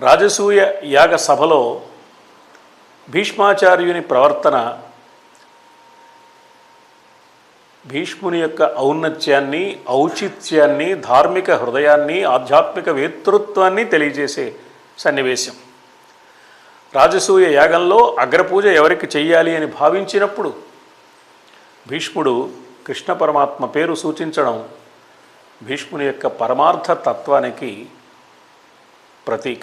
రాజసూయ యాగ సభలో భీష్మాచార్యుని ప్రవర్తన భీష్ముని యొక్క ఔన్నత్యాన్ని ఔచిత్యాన్ని ధార్మిక హృదయాన్ని ఆధ్యాత్మిక వేతృత్వాన్ని తెలియజేసే సన్నివేశం. రాజసూయ యాగంలో అగ్రపూజ ఎవరికి చెయ్యాలి అని భావించినప్పుడు భీష్ముడు కృష్ణ పరమాత్మ పేరు సూచించడం భీష్ముని యొక్క పరమార్థ తత్వానికి ప్రతీక.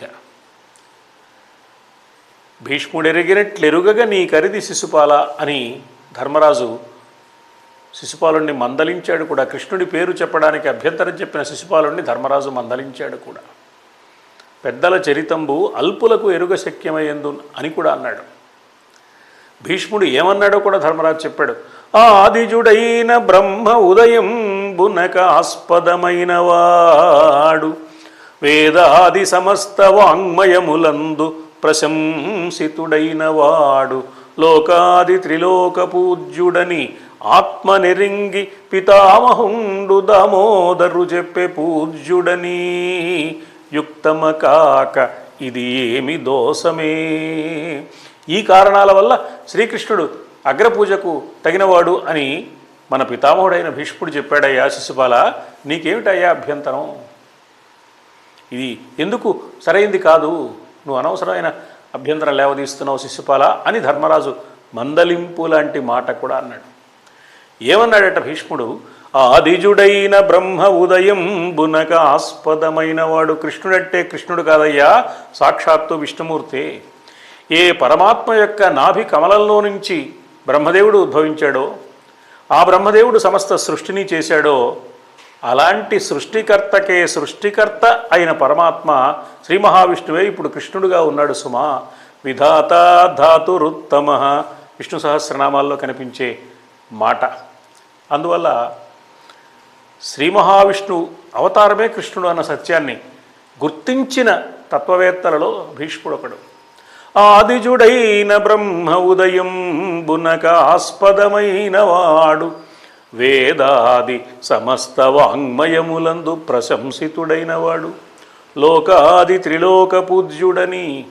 భీష్ముడెరిగినట్లెరుగగా నీ కరిది శిశుపాల అని ధర్మరాజు శిశుపాలుణ్ణి మందలించాడు కూడా. కృష్ణుడి పేరు చెప్పడానికి అభ్యంతరం చెప్పిన శిశుపాలుణ్ణి ధర్మరాజు మందలించాడు కూడా. పెద్దల చరితంబు అల్పులకు ఎరుగ శక్యమయ్యందు అని కూడా అన్నాడు. భీష్ముడు ఏమన్నాడో కూడా ధర్మరాజు చెప్పాడు. ఆదిజుడైన బ్రహ్మ ఉదయం బునక ఆస్పదమైన వాడు వేదాది సమస్త వాంగ్మయములందు ప్రశంసితుడైన వాడు లోకాది త్రిలోక పూజ్యుడని ఆత్మ నెరింగి పితామహుండు దామోదరు చెప్పే పూజ్యుడని. యుక్తమ కాక ఇది ఏమి దోషమే. ఈ కారణాల వల్ల శ్రీకృష్ణుడు అగ్రపూజకు తగినవాడు అని మన పితామహుడైన భీష్ముడు చెప్పాడయ్యా శిశుపాల. నీకేమిటయ్యా అభ్యంతరం? ఇది ఎందుకు సరైంది కాదు? నువ్వు అనవసరమైన అభ్యంతరం లేవదీస్తున్నావు శిశుపాల అని ధర్మరాజు మందలింపు లాంటి మాట కూడా అన్నాడు. ఏమన్నాడట భీష్ముడు? ఆదిజుడైన బ్రహ్మ ఉదయం బునక ఆస్పదమైన వాడు కృష్ణుడంటే కృష్ణుడు కాదయ్యా సాక్షాత్తు విష్ణుమూర్తే. ఏ పరమాత్మ యొక్క నాభి కమలంలో నుంచి బ్రహ్మదేవుడు ఉద్భవించాడో ఆ బ్రహ్మదేవుడు సమస్త సృష్టిని చేశాడో అలాంటి సృష్టికర్తకే సృష్టికర్త అయిన పరమాత్మ శ్రీ మహావిష్ణువే ఇప్పుడు కృష్ణుడుగా ఉన్నాడు సుమా. విధాత ధాతురుత్తమ. విష్ణు సహస్రనామాల్లో కనిపించే మాట. అందువల్ల శ్రీ మహావిష్ణు అవతారమే కృష్ణుడు అన్న సత్యాన్ని గుర్తించిన తత్వవేత్తలలో భీష్ముడు ఒకడు ఆదిజుడైన బ్రహ్మ ఉదయం బునక ఆస్పదమైన వాడు. వేదాది సమస్త వాంగ్మయములందు ప్రశంసితుడైనవాడు. లోకాది త్రిలోక పూజ్యుడని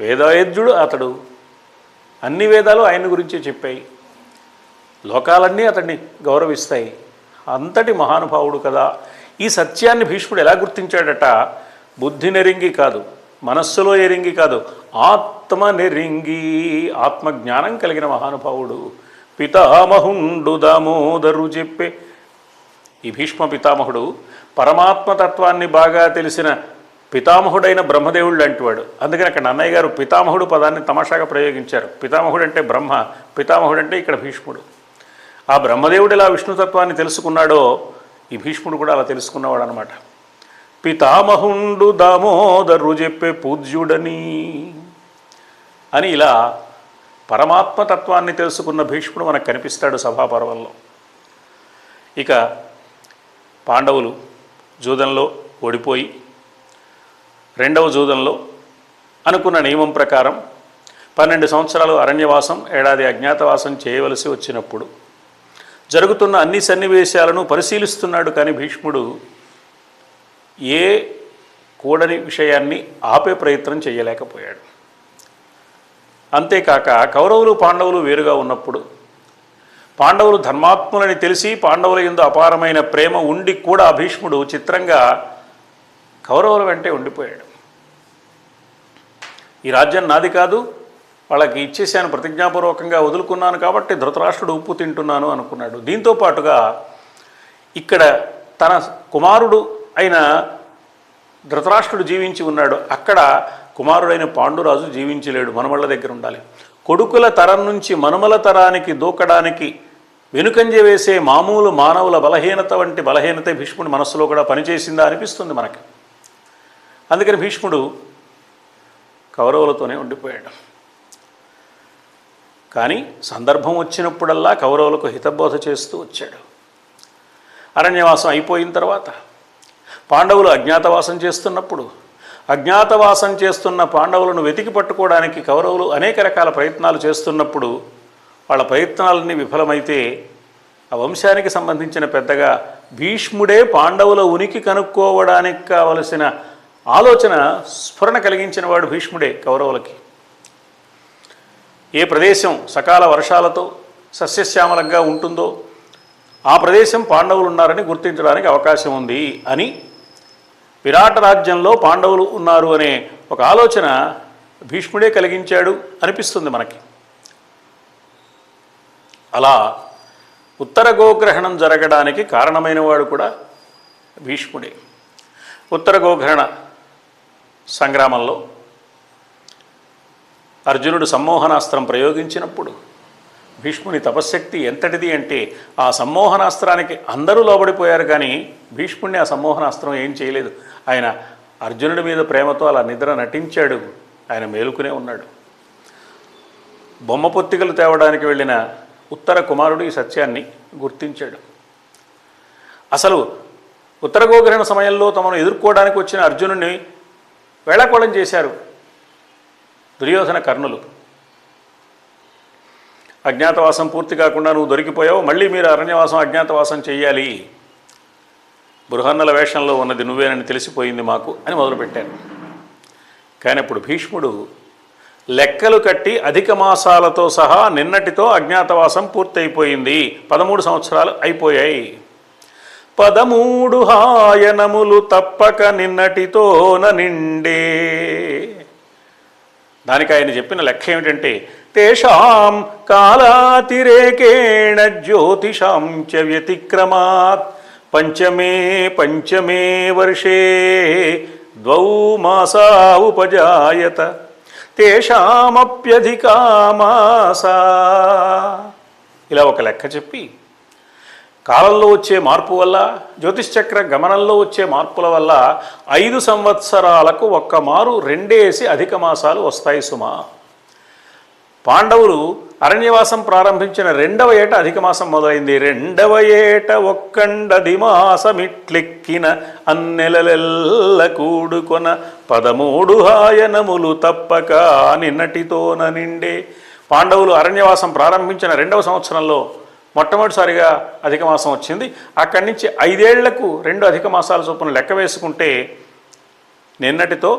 వేదాయజ్ఞుడు అతడు. అన్ని వేదాలు ఆయన గురించే చెప్పాయి. లోకాలన్నీ అతన్ని గౌరవిస్తాయి. అంతటి మహానుభావుడు కదా. ఈ సత్యాన్ని భీష్ముడు ఎలా గుర్తించాడట? బుద్ధి నెరింగి కాదు మనస్సులో ఎరింగి కాదు ఆత్మ నెరింగి ఆత్మజ్ఞానం కలిగిన మహానుభావుడు. పితామహుండు దామోదరు చెప్పే ఈ భీష్మ పితామహుడు పరమాత్మ తత్వాన్ని బాగా తెలిసిన పితామహుడైన బ్రహ్మదేవుడు లాంటివాడు. అందుకని అక్కడ అన్నయ్య గారు పితామహుడు పదాన్ని తమాషాగా ప్రయోగించారు. పితామహుడు అంటే బ్రహ్మ పితామహుడు అంటే ఇక్కడ భీష్ముడు. ఆ బ్రహ్మదేవుడు ఎలా విష్ణుతత్వాన్ని తెలుసుకున్నాడో ఈ భీష్ముడు కూడా అలా తెలుసుకున్నవాడు అనమాట పితామహుండు దామోదరు చెప్పే పూజ్యుడని అని ఇలా పరమాత్మతత్వాన్ని తెలుసుకున్న భీష్ముడు మనకు కనిపిస్తాడు సభాపర్వంలో. ఇక పాండవులు జూదంలో ఓడిపోయి రెండవ జూదంలో అనుకున్న నియమం ప్రకారం పన్నెండు సంవత్సరాలు అరణ్యవాసం ఏడాది అజ్ఞాతవాసం చేయవలసి వచ్చినప్పుడు జరుగుతున్న అన్ని సన్నివేశాలను పరిశీలిస్తున్నాడు కానీ భీష్ముడు ఏ కూడని విషయాన్ని ఆపే ప్రయత్నం చేయలేకపోయాడు. అంతేకాక కౌరవులు పాండవులు వేరుగా ఉన్నప్పుడు పాండవులు ధర్మాత్ములని తెలిసి పాండవుల ఎందు అపారమైన ప్రేమ ఉండి కూడా భీష్ముడు చిత్రంగా కౌరవుల వెంటే ఉండిపోయాడు. ఈ రాజ్యం నాది కాదు వాళ్ళకి ఇచ్చేసాను ప్రతిజ్ఞాపూర్వకంగా వదులుకున్నాను కాబట్టి ధృతరాష్ట్రుడు ఉప్పు తింటున్నాను అనుకున్నాడు. దీంతో పాటుగా ఇక్కడ తన కుమారుడు అయిన ధృతరాష్ట్రుడు జీవించి ఉన్నాడు. అక్కడ కుమారుడైన పాండురాజు జీవించలేడు మనమళ్ళ దగ్గర ఉండాలి. కొడుకుల తరం నుంచి మనుమల తరానికి దూకడానికి వెనుకంజ వేసే మామూలు మానవుల బలహీనత వంటి బలహీనత భీష్ముడి మనస్సులో కూడా పనిచేసిందా అనిపిస్తుంది మనకి. అందుకని భీష్ముడు కౌరవులతోనే ఉండిపోయాడు. కానీ సందర్భం వచ్చినప్పుడల్లా కౌరవులకు హితబోధ చేస్తూ వచ్చాడు. అరణ్యవాసం అయిపోయిన తర్వాత పాండవులు అజ్ఞాతవాసం చేస్తున్నప్పుడు అజ్ఞాతవాసం చేస్తున్న పాండవులను వెతికి పట్టుకోవడానికి కౌరవులు అనేక రకాల ప్రయత్నాలు చేస్తున్నప్పుడు వాళ్ళ ప్రయత్నాలన్నీ విఫలమైతే ఆ వంశానికి సంబంధించిన పెద్దగా భీష్ముడే పాండవుల ఉనికి కనుక్కోవడానికి కావలసిన ఆలోచన స్ఫురణ కలిగించిన వాడు భీష్ముడే కౌరవులకి. ఏ ప్రదేశం సకాల వర్షాలతో సస్యశ్యామలంగా ఉంటుందో ఆ ప్రదేశం పాండవులు ఉన్నారని గుర్తించడానికి అవకాశం ఉంది అని విరాట రాజ్యంలో పాండవులు ఉన్నారు అనే ఒక ఆలోచన భీష్ముడే కలిగించాడు అనిపిస్తుంది మనకి. అలా ఉత్తర గోగ్రహణం జరగడానికి కారణమైన వాడు కూడా భీష్ముడే. ఉత్తర గోగ్రహణ సంగ్రామంలో అర్జునుడు సమ్మోహనాస్త్రం ప్రయోగించినప్పుడు భీష్ముని తపశ్శక్తి ఎంతటిది అంటే ఆ సమ్మోహనాస్త్రానికి అందరూ లోబడిపోయారు కానీ భీష్ముడిని ఆ సమ్మోహనాస్త్రం ఏం చేయలేదు. ఆయన అర్జునుడి మీద ప్రేమతో అలా నిద్ర నటించాడు. ఆయన మేలుకునే ఉన్నాడు. బొమ్మ పొత్తికలు తేవడానికి వెళ్ళిన ఉత్తర కుమారుడు ఈ సత్యాన్ని గుర్తించాడు. అసలు ఉత్తర గోగ్రహణ సమయంలో తమను ఎదుర్కోవడానికి వచ్చిన అర్జునుడిని వేళాకోళం చేశారు దుర్యోధన కర్ణులు. అజ్ఞాతవాసం పూర్తి కాకుండా నువ్వు దొరికిపోయావు మళ్ళీ మీరు అరణ్యవాసం అజ్ఞాతవాసం చేయాలి బృహన్నల వేషంలో ఉన్నది నువ్వేనని తెలిసిపోయింది మాకు అని మొదలుపెట్టాను కానీ అప్పుడు భీష్ముడు లెక్కలు కట్టి అధిక మాసాలతో సహా నిన్నటితో అజ్ఞాతవాసం పూర్తయిపోయింది. పదమూడు సంవత్సరాలు అయిపోయాయి. పదమూడు హాయనములు తప్పక నిన్నటితోన నిండే. దానికి ఆయన చెప్పిన లెక్క ఏమిటంటే తేషాం కాలాతిరేకేణ జ్యోతిషాం చ వ్యతిక్రమాత్ పంచమే పంచమే వర్షే ద్వౌ మాసా ఉపజాయత తేషామప్యధికా మాసా ఇలా ఒక లెక్క చెప్పి కాలంలో వచ్చే మార్పు వల్ల జ్యోతిష్చక్ర గమనంలో వచ్చే మార్పుల వల్ల ఐదు సంవత్సరాలకు ఒక్క మారు రెండేసి అధిక మాసాలు వస్తాయి సుమా. పాండవులు అరణ్యవాసం ప్రారంభించిన రెండవ ఏట అధిక మాసం మొదలైంది. రెండవ ఏట ఒక్కండది మాసమిట్లెక్కిన అన్నెలలెల్ల కూడుకొన పదమూడు హాయనములు తప్పక నిన్నటితోన నిండే. పాండవులు అరణ్యవాసం ప్రారంభించిన రెండవ సంవత్సరంలో మొట్టమొదటిసారిగా అధిక మాసం వచ్చింది. అక్కడి నుంచి ఐదేళ్ళకు రెండు అధిక మాసాల చొప్పున లెక్క వేసుకుంటే నిన్నటితో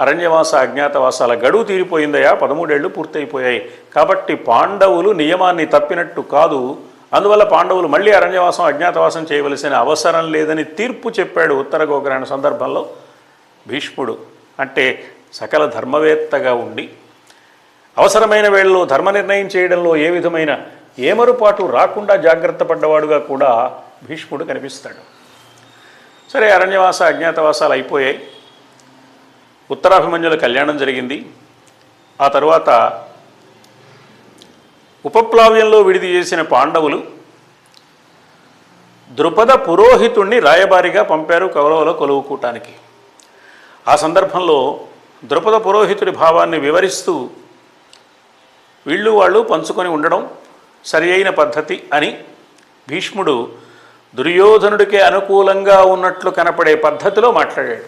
అరణ్యవాస అజ్ఞాతవాసాల గడువు తీరిపోయిందయా పదమూడేళ్ళు పూర్తయిపోయాయి. కాబట్టి పాండవులు నియమాన్ని తప్పినట్టు కాదు. అందువల్ల పాండవులు మళ్ళీ అరణ్యవాసం అజ్ఞాతవాసం చేయవలసిన అవసరం లేదని తీర్పు చెప్పాడు ఉత్తర గోగ్రహణ సందర్భంలో భీష్ముడు. అంటే సకల ధర్మవేత్తగా ఉండి అవసరమైన వేళలో ధర్మ నిర్ణయం చేయడంలో ఏ విధమైన ఏమరుపాటు రాకుండా జాగ్రత్త పడ్డవాడుగా కూడా భీష్ముడు కనిపిస్తాడు. సరే అరణ్యవాస అజ్ఞాతవాసాలు అయిపోయాయి. ఉత్తరాభిమన్యుల కళ్యాణం జరిగింది. ఆ తర్వాత ఉపప్లావ్యంలో విడిది చేసిన పాండవులు ద్రుపద పురోహితుణ్ణి రాయబారిగా పంపారు కౌరవుల కొలువుకూటానికి ఆ సందర్భంలో ద్రుపద పురోహితుడి భావాన్ని వివరిస్తూ వీళ్ళు వాళ్ళు పంచుకొని ఉండడం సరి అయిన పద్ధతి అని భీష్ముడు దుర్యోధనుడికి అనుకూలంగా ఉన్నట్లు కనపడే పద్ధతిలో మాట్లాడాడు.